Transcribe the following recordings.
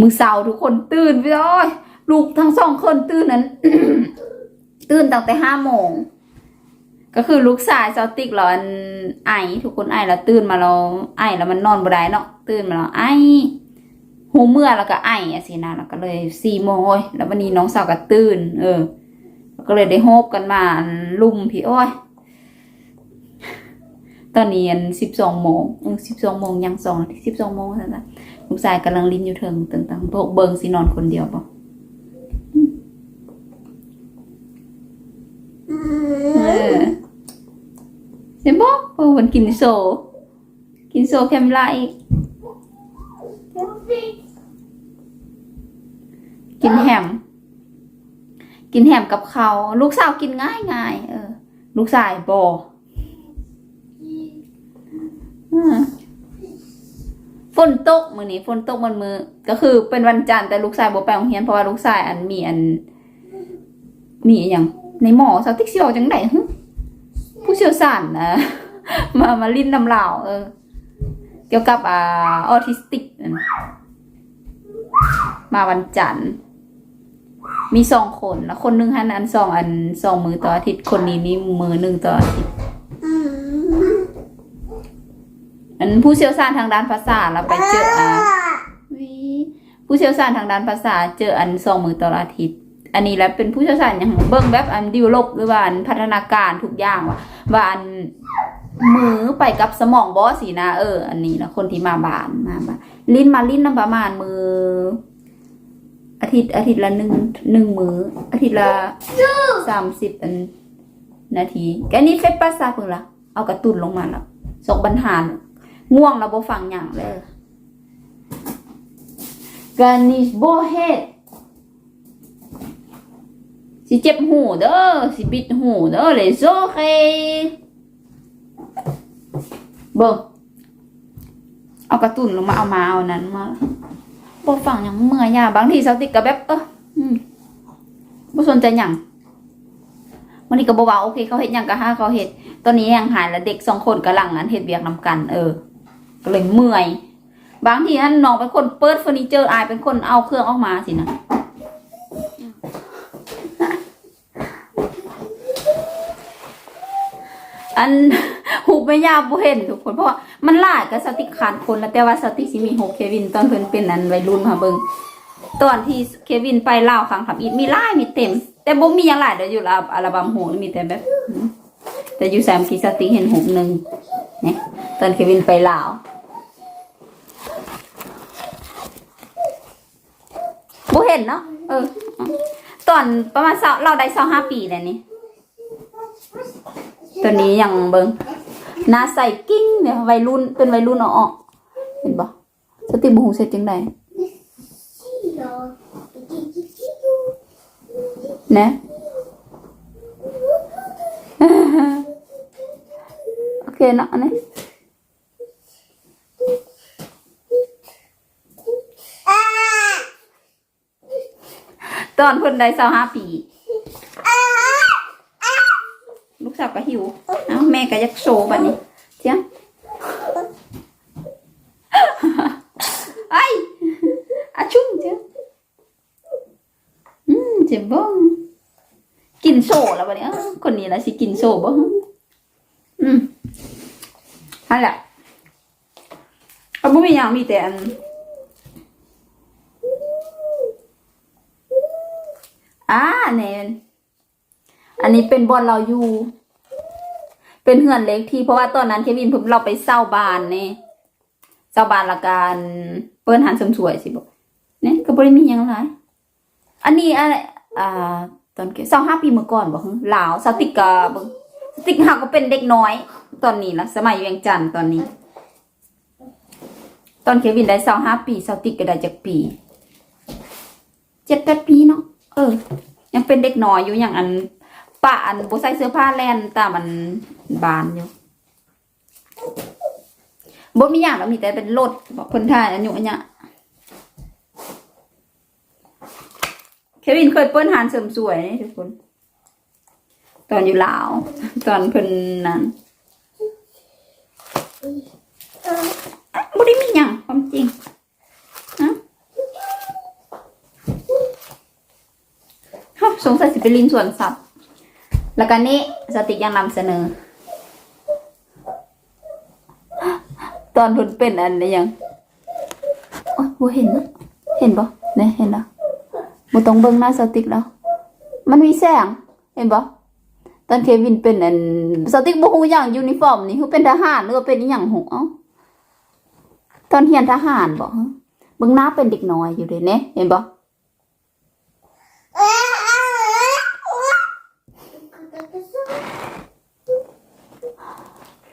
มือเสาทุกคนตื่นไปเลยลูกทั้งสองคนตื่นนั้น ตื่นตั้งแต่ห้าโมงก็คือลูกชายเซาติกเราอันไอทุกคนไอแล้วตื่นมาเราไอแล้วมันนอนบ่ได้เนาะตื่นมาแล้วไอหูเมื่อแล้วก็ไออะสินะแล้วก็เลยสี่โมงยแล้ววันนี้น้องสาวก็ตื่น เออก็เลยได้โฮบกันมาลุ่มพี่อ้อยตอนนี้อันสิบสองโมงสิบสองโมงยังสองทีสิบสองโมงแล้นะ ลูกชายกำลังลิ้นอยู่เทิงต่างๆพวกเบิงสินอนคนเดียวป่ะเออเห็นบ่โอ้มันกินโซ กินโซแคมไลอีกกินแฮม กินแฮมกับเขาวลูกสาวกินง่ายง่ายๆเออ ลูกชายบออืม ฝนตกมือนี้ฝนตกมันมือก็คือเป็นวันจันทร์แต่ลูกชายบ่ไปโรงเรียนเพราะว่าลูกชายอันมีอัน มีอหย่างในหมอสาวติ๊กเซียวจังไหนฮึผู้เชี่ยวชาญนะมามาลิ้นน้ำเหล่าเออ เกี่ยวกับอ่าออทิสติกนั่นมาวันจันทร์มีสองคนแล้วคนหนึงหันอันสองอันสองมือต่ออาทิตย์คนนี้มีมือหนึ่งต่ออาทิตย์ อันผู้เชี่ยวชาญทางด้านภาษาเราไปเจออ่าวิผู้เชี่ยวชาญทางด้านภาษาเจออันสองมือต่ออาทิตย์ อันนี้แล้วเป็นผู้เชี่ยวชาญอย่างเบิ้งแบบอันดิวลบหรือว่าอันพัฒนาการทุกอย่างว่าว่าอันมือไปกับสมองบอสีนะเออ อันนี้นะคนที่มาบานมาบานลิ้นมาลิ้นน้ำประมาณมือ อาทิตย์อาทิตย์ละหนึ่งหนึ่งมืออาทิตย์ละสามสิบอันนาทีแกนี่เฟซภาษาเพิ่งละเอากระตุนลงมาแล้วสองบรรหาร ง่วงแล้วบ่ฟังอย่างเลยกานิชโบเฮดสิเจ็บหูเด้อสิบิดหูเด้อเลยโซเคเบิ่งเอากระตุนลงมาเอามาเอานั้นมาบ่ฟังหยังเมื่อยยาบางทีสติกก็แบบเอออืมบ่สนใจหยังวันนี้ก็บ่ว่าโอเคเขาเฮ็ดหยังก็หาเขาเฮ็ดตอนนี้ยังหายแล้วเด็กสองคนกำลังอันเฮ็ดเวียกนำกันเออ ก็เลยเมื่อย บางทีอันน้องเป็นคนเปิดเฟอร์นิเจอร์อายเป็นคนเอาเครื่องออกมาสินะอันหูไม่ยาวบ่เห็นทุกคนเพราะว่ามันหลายกับสติขาดคนแล้วแต่ว่าสติสิมีหกเควินตอนเพิ่นเป็นอันวัยรุ่นมาเบิงตอนที่เควินไปลาวครั้งทำอีกมีหลายมีเต็ม แต่บ่มีหยังหลายเดี๋ยวอยู่ลาวอัลบั้มหูนี่มีแต่แบบ แต่อยู่แซมกีสติเห็นหกหนึ่งเนี่ย ตอนเควินไปลาวบ่เห็นเนาะเออ ตอนประมาณเราได้25ปีแล้วนี่ตัวนี้ยังเบิงหน้าใส่กิ้งเนี่ยวัยรุ่นเป็นวัยรุ่นอ่อๆเห็นปะสติบูหูเสร็จจังไดนะโอเคเนาะอันนี้ ตอนเพิ่นได้25ปี ลูกสาวก็หิวเอ้าแม่ก็อยักโชว์บัดนี้เทียงไอ้อาชุ่มเทียงอืมเจ็บบ้องกินโซ่แล้วบัดนี้คนนี้ละสิกินโซ่บ่ฮะอืมอันแหละเอาบ่มีหยังมีแต่อัน อ่าเนนอันนี้เป็นบอลเราอยู่ เป็นเหือนเล็กที่เพราะว่าตอนนั้นเควินผมเราไปเศร้าบานเนี่ยเศร้าบานละการเปิ้นหันเสริมสวยสิบอกเนี่ยก็บริมียังไรอันนี้อะไรอ่าตอนเกเศร้าห้าปีเมื่อก่อนบอกลาวสติกกาบงสติกหักก็เป็นเด็กน้อย ตอนนี้ละสมัยเวียงจันทร์ตอนนี้ ตอนเควินได้เศร้าห้าปีสติกก็ได้จากปีเจ็ดแปดปีเนาะ เออ ยังเป็นเด็กน้อยอยู่อย่างอันป้าอันบ่ใส่เสื้อผ้าแล่นตามมันบานอยู่บ่มีอย่างแล้วมีแต่เป็นรถบอกคนไทยอายุอันเนี้ยเควินเคยเปิ้นหานเสริมสวยนี่ทุกคน ตอนอยู่ลาว ตอนเพิ่นนั้นอะบ่ได้มีหยังความจริงฮะ สงสัยสิเป็นลินส่วนสัตว์แล้วก็นี่สติกยังนำเสนอ ตอนเพิ่นเป็นอันนี้ยังโอ้ยบ่เห็นนะเห็นบ่เนี่ยเห็นแล้วบ่ต้องเบิ่งหน้าสติกแล้ว มันมีแสงเห็นบ่ตอนเควินเป็นอันสติกบ่ฮู้หยังยูนิฟอร์มนี่คือเป็นทหารหรือว่าเป็นอีหยังหูเอ้าตอนเรียนทหารบ่ฮะเบิ่งหน้าเป็นเด็กน้อยอยู่เด้เนี่ยเห็นบ่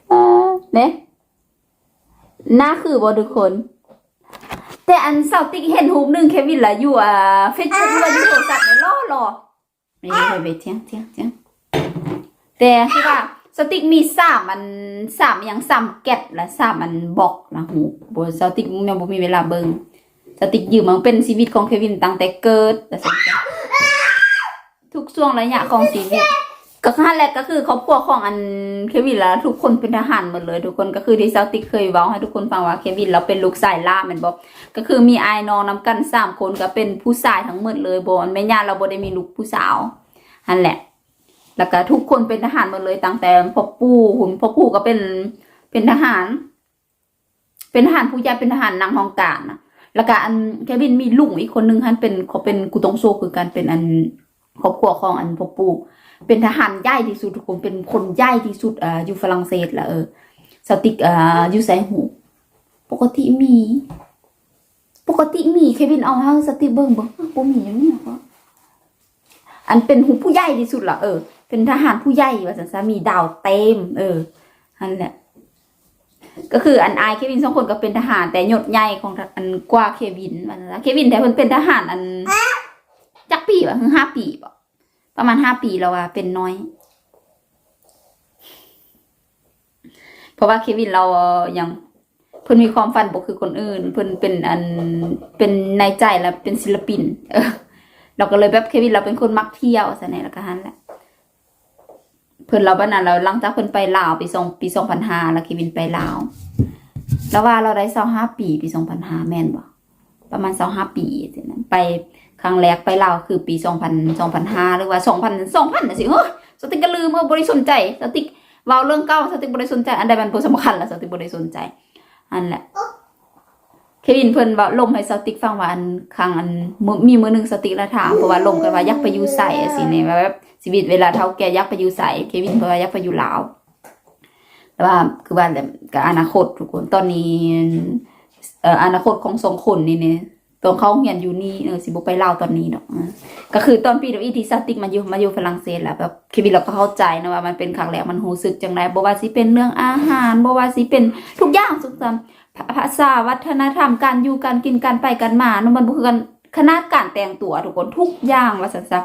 เออ เนี่ยหน้าคือบ่ทุกคน แต่อันเสาติ๊กเห็นรูหนึ่งเควินละอยู่อ่าเฟซบุ๊กว่าอยู่โทรศัพท์เนี่ยล่อหรอไม่เคยไปเที่ยงเที่ยงเที่ยงแต่คือว่าสติ๊กมีสามอันสามอย่างสามแกะและสามอันบอกนะหูบสติ๊กยังบ่มีเวลาเบิ่งสติ๊กยืมมันเป็นชีวิตของเควินตั้งแต่เกิดแต่สติกทุกช่วงระยะของชีวิต ก็ขั้นแรกก็คือครอบครัวของอันเควินแล้วทุกคนเป็นทหารหมดเลย ทุกคนก็คือที่เซาติกเคยเว้าให้ทุกคนฟังว่าเควินเราเป็นลูกชายล่าแม่นบ่ก็คือมีไอายน้องนำกันสามคนก็เป็นผู้ชายทั้งหมดเลยบอันแม่ย่าเราบ่ได้มีลูกผู้สาวนั่นแหละ แล้วก็ทุกคนเป็นทหารหมดเลยตั้งแต่พ่อปู่หุ่นพ่อปู่ก็เป็นเป็นทหาร เป็นทหารผู้ใหญ่เป็นทหารนางฮองการนะแล้วก็อันเควินมีลุงอีกคนนึงท่นเป็นเขาเป็นกุตงโซคือกันเป็นอัน ครอบครัวของอันพ่อปู่เป็นทหารใหญ่ที่สุดทุกคนเป็นคนใหญ่ที่สุดอ่าอยู่ฝรั่งเศสแหละเออสติกอ่าอยู่ไซหู ปกติมี ปกติมีเควินเอาห้สติเบิ่งบ่บ่มีอย่างนี้เหรออันเป็นหูผู้ใหญ่ที่สุดละเออเป็นทหารผู้ใหญ่ว่าสันซะมีดาวเต็ม เออนั่นแหละก็คืออันอายเควินสองคนก็เป็นทหารแต่หยศใหญ่ของอันกว่าเควินว่าซั่นซะเควินแต่เพิ่นเป็นทหารอัน ปีบ่คือห้าปีบ่ประมาณห้าปีแล้วว่าเป็นน้อย เพราะว่าเควินเรายังเพิ่นมีความฝันบ่คือคนอื่น เพิ่นเป็นอันเป็นในใจแล้วเป็นศิลปิน เออ เราก็เลยแบบเควินเราเป็นคนมักเที่ยวซะในละกันนั่นแหละเพิ่นเราบ้านนั้นเราหลังจากเพิ่นไปลาวปีสองปีสองพันห้าแล้วเควินไปลาว แล้วว่าเราได้สองห้าปีปีสองพันห้าแม่นบ่ ประมาณสองห้าปีสินะไปครั้งแรกไปลาวคือปีสองพันสองพันห้าหรือว่าสองพันสองพันนะสิเฮ้ยสติกก็ลืมเออบริสนใจสติกว้าเรื่องเก่าสติกบริสนใจ อันใดมันบ่สำคัญละสติกบริสนใจ อันแหละเควินเพิ่นว่าลมให้สติกฟังว่าอันครั้งอันมือมีมือหนึ่งสติกละถามเพราะว่าลมกันว่ายากไปอยู่ไสอะสิเนี่ยแบบชีวิตเวลาเฒ่าแก่ยากไปอยู่ไสเควินเพิ่นว่ายากไปอยู่ลาวแต่ว่าคือว่าแบบก็อนาคตทุกคนตอนนี้ เอ่ออนาคตของสองคนนี่เนี่ยตอนเขาเรียนอยู่นี่เออสิบุไปเล่าตอนนี้ดอกนะก็คือตอนปีเดียวอีที่สติกมาอยู่มาอยู่ฝรั่งเศสแหละแบบเควินเราก็เข้าใจนะว่ามันเป็นครั้งแรกมันรู้สึกจังไรบ่ว่าสิเป็นเรื่องอาหารบ่ว่าสิเป็นทุกอย่างสุขสันต์ภาษาวัฒนธรรมการอยู่การกินการไปกันมาเนาะมันบ่คือกันขนาดการแต่งตัวทุกคนทุกอย่างว่าซั่นซะ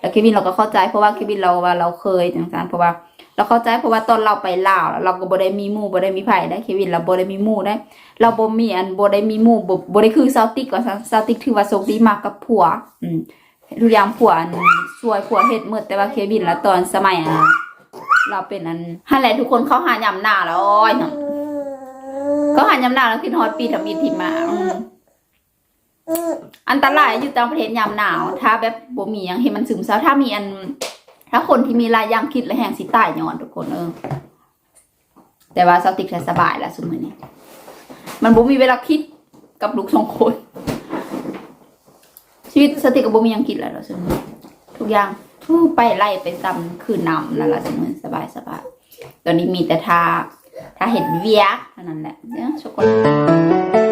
แล้วเควินเราก็เข้าใจเพราะว่าเควินเราว่าเราเคยจังซั่นเพราะว่า เราเข้าใจเพราะว่าตอนเราไปลาวเราก็บ่ได้มีหมู่บ่ได้มีไผได้เควินเราบ่ได้มีหมู่ได้ เราบ่มีอันบ่ได้มีหมู่บ่บ่ได้คือซาวติกว่าซาวติกถือว่าโชคดีมากกับผัว อืมทุกอย่างผัวอันช่วยผัวเฮ็ดหมดแต่ว่าเควินละตอนสมัยอะเราเป็นอันหั่นแหละทุกคนเขาหายามหน้าแล้วโอ้ยก็หายามหน้าแล้วคิดฮอดปีทำอินทิมาอันตรายอยู่ตางประเทศยามหนาว ถ้าแบบบ่มีหยังให้มันซึมเศร้าถ้ามีอัน ถ้าคนที่มีลายยางคิดและแห่งสิตายย้อนทุกคนเออ แต่ว่าสติกแค่สบายและสมมือนี้ มันบ่มีเวลาคิดกับลูกสองคน ชีวิตสติกับบ่มียังคิดแล้วสมมือทุกอย่างทู่ไปไล่ไปซ้ำคือนำนั่นล่ะสมมือสบายสบายตอนนี้มีแต่ทาทาเห็นเวียกเท่านั้นแหละเนี่ยช็อกโกแลต